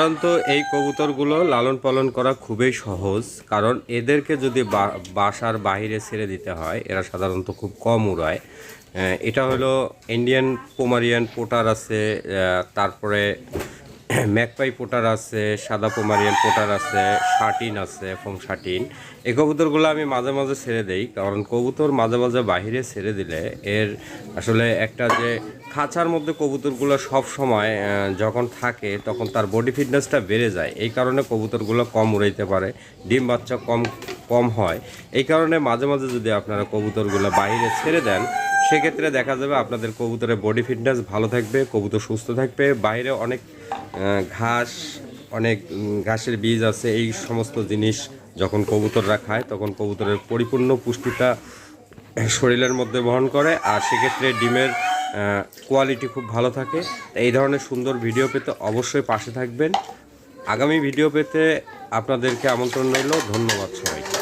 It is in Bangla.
সাধারণত এই কবুতরগুলো লালন পালন করা খুবই সহজ, কারণ এদেরকে যদি বাসার বাহিরে ছেড়ে দিতে হয়, এরা সাধারণত খুব কম উড়ায়। এটা হলো ইন্ডিয়ান পোমারিয়ান পোটার আছে তারপরে ম্যাকপাই পোটার আছে, সাদা পোমারিয়ান পোটার আছে, শার্টিন আছে, ফোম শার্টিন। এই কবুতরগুলো আমি মাঝে মাঝে ছেড়ে দেই, কারণ কবুতর মাঝে মাঝে বাইরে ছেড়ে দিলে এর আসলে একটা যে খাঁচার মধ্যে কবুতরগুলো সব সময় যখন থাকে, তখন তার বডি ফিটনেসটা বেড়ে যায়। এই কারণে কবুতরগুলো কম উড়াইতে পারে, ডিম বাচ্চা কম কম হয়। এই কারণে মাঝে মাঝে যদি আপনারা কবুতরগুলো বাইরে ছেড়ে দেন, সেক্ষেত্রে দেখা যাবে আপনাদের কবুতরের বডি ফিটনেস ভালো থাকবে, কবুতর সুস্থ থাকবে। বাইরে অনেক ঘাস, অনেক ঘাসের বীজ আছে, এই সমস্ত জিনিস যখন কবুতররা খায়, তখন কবুতরের পরিপূর্ণ পুষ্টিটা শরীরের মধ্যে বহন করে, আর সেক্ষেত্রে ডিমের কোয়ালিটি খুব ভালো থাকে। এই ধরনের সুন্দর ভিডিও পেতে অবশ্যই পাশে থাকবেন। আগামী ভিডিও পেতে আপনাদেরকে আমন্ত্রণ রইল। ধন্যবাদ সবাইকে।